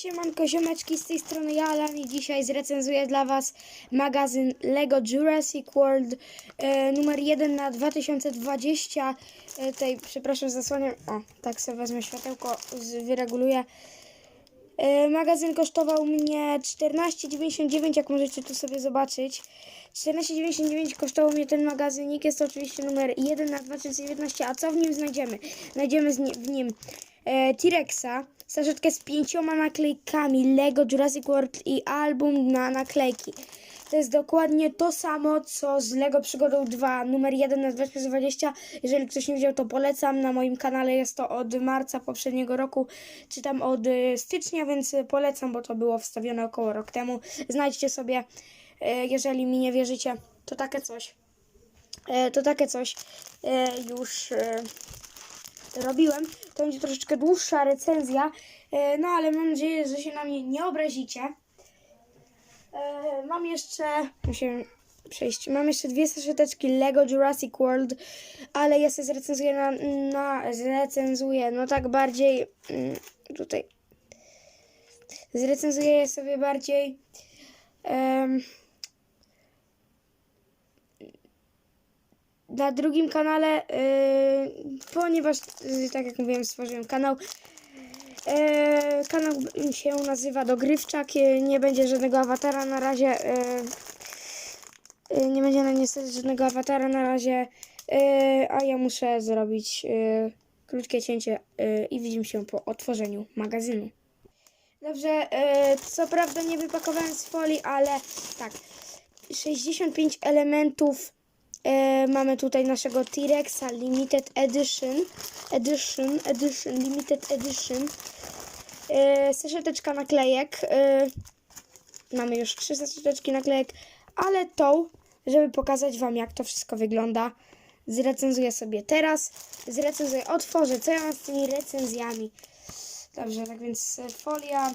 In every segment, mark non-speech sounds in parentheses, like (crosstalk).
siemanko ziomeczki, z tej strony ja, Alan i dzisiaj zrecenzuję dla Was magazyn LEGO Jurassic World e, numer 1 na 2020. E, tutaj, przepraszam, zasłaniam, o, tak sobie wezmę światełko, z, wyreguluję. E, magazyn kosztował mnie 14,99, jak możecie tu sobie zobaczyć. 14,99 kosztował mnie ten magazynik, jest to oczywiście numer 1 na 2019, a co w nim znajdziemy? Znajdziemy w nim e, T-Rexa, saszetkę z pięcioma naklejkami Lego Jurassic World i album na naklejki. To jest dokładnie to samo, co z Lego Przygodą 2, numer 1 na 2020. Jeżeli ktoś nie widział, to polecam. Na moim kanale jest to od marca poprzedniego roku, czy tam od y, stycznia, więc polecam, bo to było wstawione około rok temu. Znajdźcie sobie, y, jeżeli mi nie wierzycie, to takie coś. E, To takie coś e, już e, robiłem. To będzie troszeczkę dłuższa recenzja, e, no ale mam nadzieję, że się na mnie nie obrazicie. E, Mam jeszcze. Musimy przejść. Mam jeszcze dwie saszeteczki Lego Jurassic World, ale ja sobie zrecenzuję na. na zrecenzuję, no tak bardziej. mm, Tutaj. Zrecenzuję je sobie bardziej. em, na drugim kanale, yy, ponieważ, yy, tak jak mówiłem, stworzyłem kanał. Yy, kanał się nazywa Dogrywczak. Yy, nie będzie żadnego awatara na razie. Yy, yy, nie będzie na niestety żadnego awatara na razie. A ja muszę zrobić krótkie cięcie i widzimy się po otworzeniu magazynu. Dobrze, co prawda nie wypakowałem z folii, ale tak. 65 elementów E, mamy tutaj naszego T-Rexa Limited Edition. Edition, Edition, Limited Edition. E, saszeteczka naklejek. E, mamy już trzy saszeteczki naklejek, ale tą, żeby pokazać Wam, jak to wszystko wygląda, zrecenzuję sobie teraz. Zrecenzuję, otworzę, co ja mam z tymi recenzjami. Dobrze, tak więc e, folia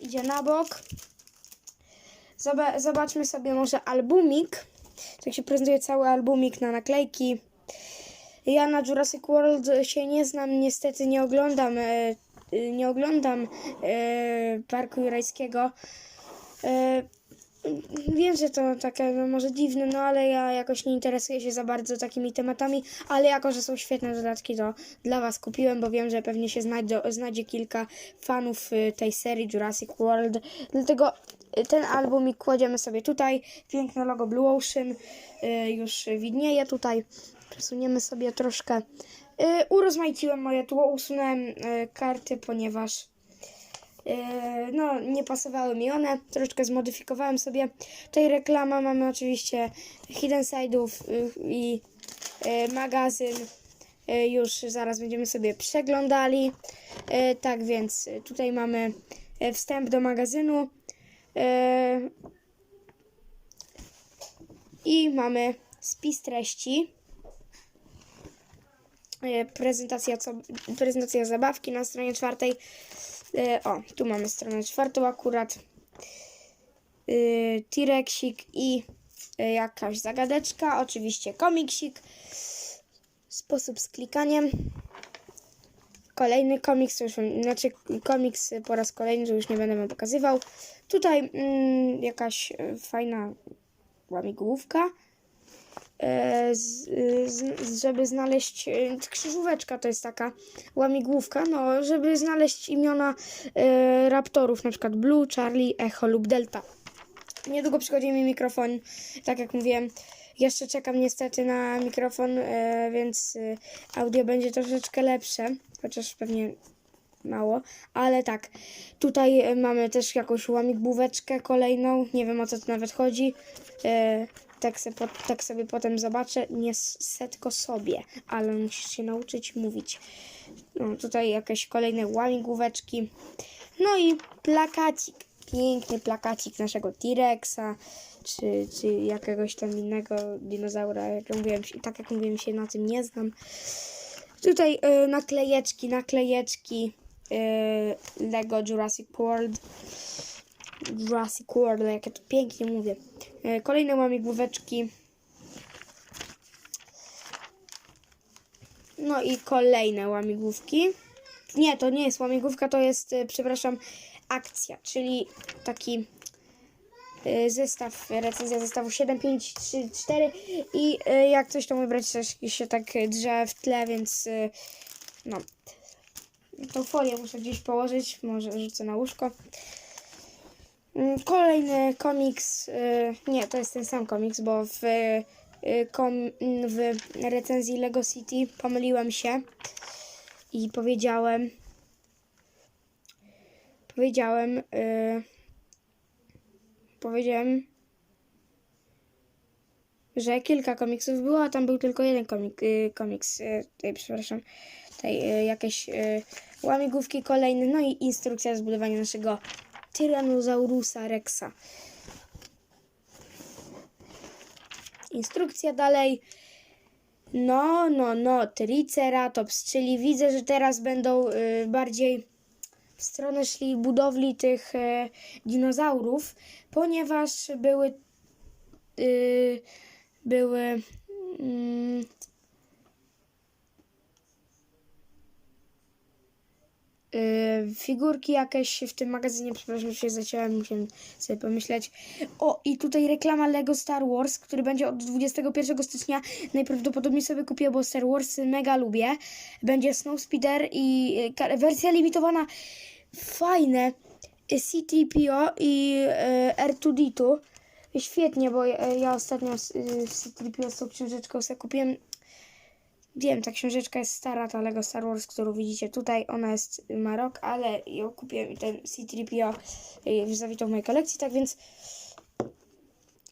idzie na bok. Zoba- zobaczmy sobie może albumik. Tak się prezentuje cały albumik na naklejki. Ja na Jurassic World się nie znam, niestety nie oglądam, e, e, nie oglądam e, Parku Jurajskiego. Wiem, że to takie no, może dziwne, no ale ja jakoś nie interesuję się za bardzo takimi tematami, ale jako, że są świetne dodatki, to dla Was kupiłem, bo wiem, że pewnie się znajdzie, znajdzie kilka fanów y, tej serii Jurassic World, dlatego y, ten albumik kładziemy sobie tutaj, piękne logo Blue Ocean y, już widnieje tutaj, przesuniemy sobie troszkę, urozmaiciłem moje tło, usunąłem karty, ponieważ no, nie pasowały mi one. Troszeczkę zmodyfikowałem sobie. Tutaj reklama, mamy oczywiście Hidden Side'ów yy, i yy, magazyn. Yy, już zaraz będziemy sobie przeglądali. Yy, tak więc yy, tutaj mamy yy, wstęp do magazynu. Yy, I mamy spis treści. Yy, Prezentacja, co, prezentacja zabawki na stronie czwartej. E, O, tu mamy stronę czwartą akurat. Yy, T-Rexik i y, jakaś zagadeczka. Oczywiście komiksik. Sposób z klikaniem. Kolejny komiks, już, znaczy komiks po raz kolejny, że już nie będę wam pokazywał. Tutaj mm, jakaś fajna łamigłówka. E, z, z, żeby znaleźć e, krzyżóweczka to jest taka łamigłówka, no, żeby znaleźć imiona e, raptorów, na przykład Blue, Charlie, Echo lub Delta. Niedługo przychodzi mi mikrofon, tak jak mówiłem. Jeszcze czekam niestety na mikrofon, e, więc e, audio będzie troszeczkę lepsze, chociaż pewnie mało, ale tak. Tutaj mamy też jakąś łamigłóweczkę kolejną, nie wiem o co tu nawet chodzi. E, tak, se, tak sobie potem zobaczę. Nie setko sobie, ale musisz się nauczyć mówić. No, tutaj jakieś kolejne łamigłóweczki. No i plakacik. Piękny plakacik naszego T-Rexa, czy, czy jakiegoś tam innego dinozaura. Jak mówiłem, się- tak jak mówiłem, się na tym nie znam. Tutaj y, naklejeczki, naklejeczki y, Lego Jurassic World. Jurassic World, jak ja to pięknie mówię. Y, kolejne łamigłóweczki. No i kolejne łamigłówki. Nie, to nie jest łamigłówka, to jest, y, przepraszam, akcja, czyli taki y, zestaw, recenzja zestawu 7, 5, 3, 4 i jak coś to mój brat też się tak drze w tle, więc no. Tą folię muszę gdzieś położyć, może rzucę na łóżko. Mm, Kolejny komiks, y, nie, to jest ten sam komiks, bo w, y, kom, w recenzji Lego City pomyliłem się i powiedziałem, powiedziałem, y, powiedziałem, że kilka komiksów było, a tam był tylko jeden komik, komiks, tutaj, przepraszam, tutaj jakieś łamigłówki kolejne, no i instrukcja zbudowania naszego Tyrannosaurusa Rexa. Instrukcja dalej. No, no, no, Triceratops, czyli widzę, że teraz będą y, bardziej w stronę szli budowli tych y, dinozaurów, ponieważ były y, były mm, y, figurki jakieś w tym magazynie, przepraszam, że się zaciąłem, musiałem sobie pomyśleć. O, i tutaj reklama Lego Star Wars, który będzie od 21 stycznia. Najprawdopodobniej sobie kupię, bo Star Wars mega lubię. Będzie Snowspeeder i y, ka- wersja limitowana. Fajne. Y, C-3PO i y, R2D2. Świetnie, bo ja, ja ostatnio z, y, z C-3PO z tą książeczką sobie kupiłem Wiem, ta książeczka jest stara, ta Lego Star Wars, którą widzicie tutaj, ona jest ma rok, ale ją kupiłem i ten C-3PO y, zawitał w mojej kolekcji, tak więc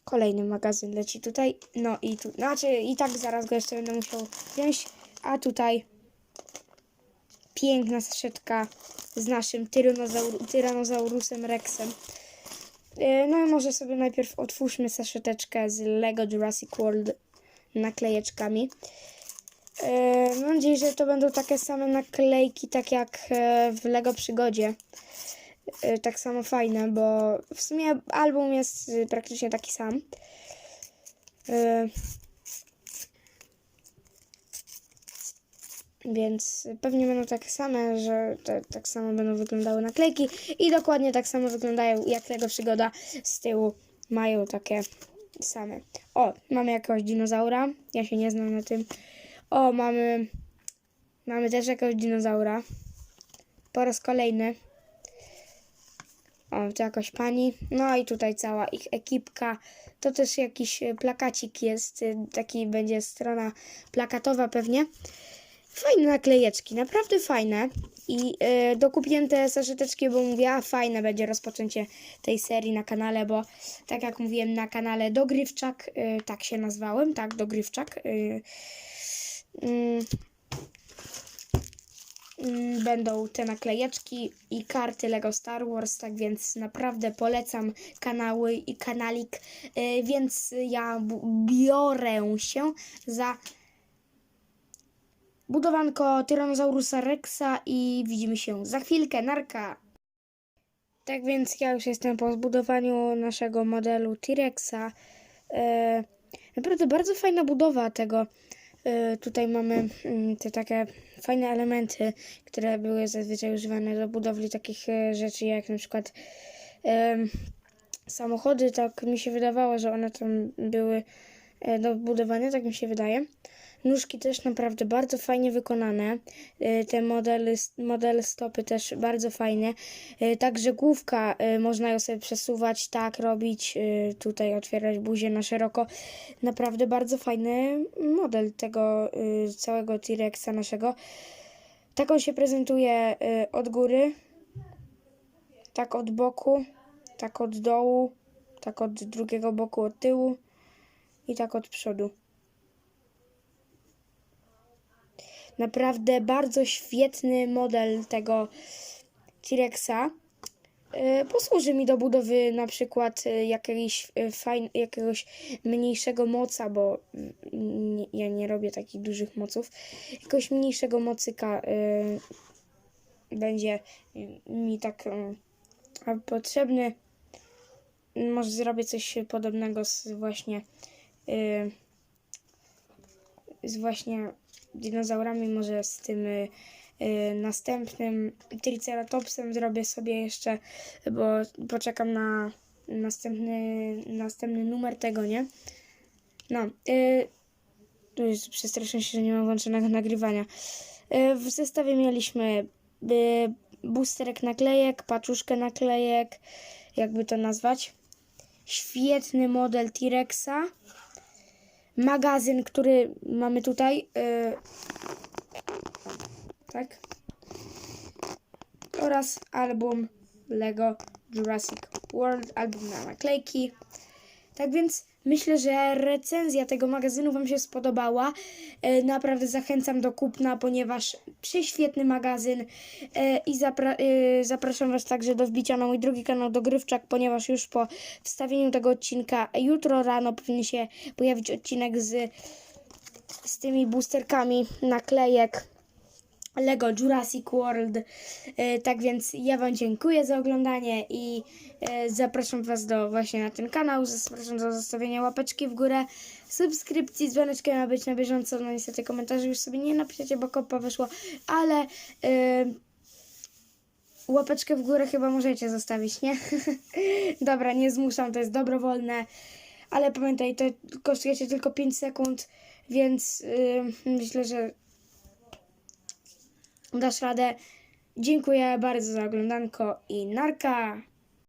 kolejny magazyn leci tutaj, no i tu, znaczy i tak zaraz go jeszcze będę musiał wziąć, a tutaj piękna saszetka z naszym tyranozaur Tyrannosaurusem Rexem. Y, No i może sobie najpierw otwórzmy saszeteczkę z Lego Jurassic World naklejeczkami. E, Mam nadzieję, że to będą takie same naklejki, tak jak e, w Lego Przygodzie. E, Tak samo fajne, bo w sumie album jest y, praktycznie taki sam. Więc pewnie będą takie same, że te, tak samo będą wyglądały naklejki i dokładnie tak samo wyglądają jak Lego Przygoda. Z tyłu mają takie same. O, mamy jakiegoś dinozaura. Ja się nie znam na tym. O, mamy. Mamy też jakiegoś dinozaura. Po raz kolejny. O, to jakaś pani. No i tutaj cała ich ekipka. To też jakiś e, plakacik jest. e, Taki będzie strona plakatowa pewnie. Fajne naklejeczki, naprawdę fajne. I e, dokupiłem te saszeteczki, bo mówię, a fajne będzie rozpoczęcie tej serii na kanale, bo tak jak mówiłem na kanale Dogrywczak, e, tak się nazwałem, tak, Dogrywczak. Mm, będą te naklejeczki i karty Lego Star Wars, tak więc naprawdę polecam kanały i kanalik, y, więc ja biorę się za budowanko Tyrannosaurusa Rexa i widzimy się za chwilkę, narka! Tak więc ja już jestem po zbudowaniu naszego modelu T-Rexa. E, naprawdę bardzo fajna budowa tego. E, tutaj mamy mm, te takie fajne elementy, które były zazwyczaj używane do budowli takich e, rzeczy, jak na przykład em, samochody. Tak mi się wydawało, że one tam były e, do budowania, tak mi się wydaje. Nóżki też naprawdę bardzo fajnie wykonane. E, Te modele, modele stopy też bardzo fajne. E, Także główka, e, można ją sobie przesuwać, tak robić, tutaj otwierać buzię na szeroko. Naprawdę bardzo fajny model tego całego T-Rexa naszego. Tak on się prezentuje od góry, tak od boku, tak od dołu, tak od drugiego boku od tyłu i tak od przodu. Naprawdę bardzo świetny model tego T-Rexa. E, Posłuży mi do budowy na przykład e, jakiegoś, e, fajn, jakiegoś mniejszego moca, bo nie, ja nie robię takich dużych moców. Jakiegoś mniejszego mocyka e, będzie mi tak a potrzebny. Może zrobię coś podobnego z właśnie e, z właśnie dinozaurami, może z tym y, y, następnym Triceratopsem zrobię sobie jeszcze, bo poczekam na następny, następny numer tego, nie? No, y, jest przestraszyłem się, że nie mam włączonego nagrywania. Y, w zestawie mieliśmy y, boosterek naklejek, paczuszkę naklejek, jakby to nazwać. Świetny model T-Rexa. Magazyn, który mamy tutaj. y, tak. Oraz album Lego Jurassic World, album na naklejki. Tak więc myślę, że recenzja tego magazynu Wam się spodobała. E, Naprawdę zachęcam do kupna, ponieważ prześwietny magazyn E, i zapra- e, zapraszam Was także do wbicia na mój drugi kanał Dogrywczak, ponieważ już po wstawieniu tego odcinka jutro rano powinien się pojawić odcinek z, z tymi boosterkami naklejek Lego Jurassic World. E, Tak więc ja Wam dziękuję za oglądanie i e, zapraszam Was do właśnie na ten kanał. Zapraszam do zostawienia łapeczki w górę, subskrypcji, dzwoneczkiem, ma być na bieżąco. No niestety komentarzy już sobie nie napiszecie, bo kopa wyszło, ale e, łapeczkę w górę chyba możecie zostawić, nie? (laughs) Dobra, nie zmuszam, to jest dobrowolne. Ale pamiętaj, to kosztuje cię tylko 5 sekund, więc e, myślę, że dasz radę. Dziękuję bardzo za oglądanko i narka.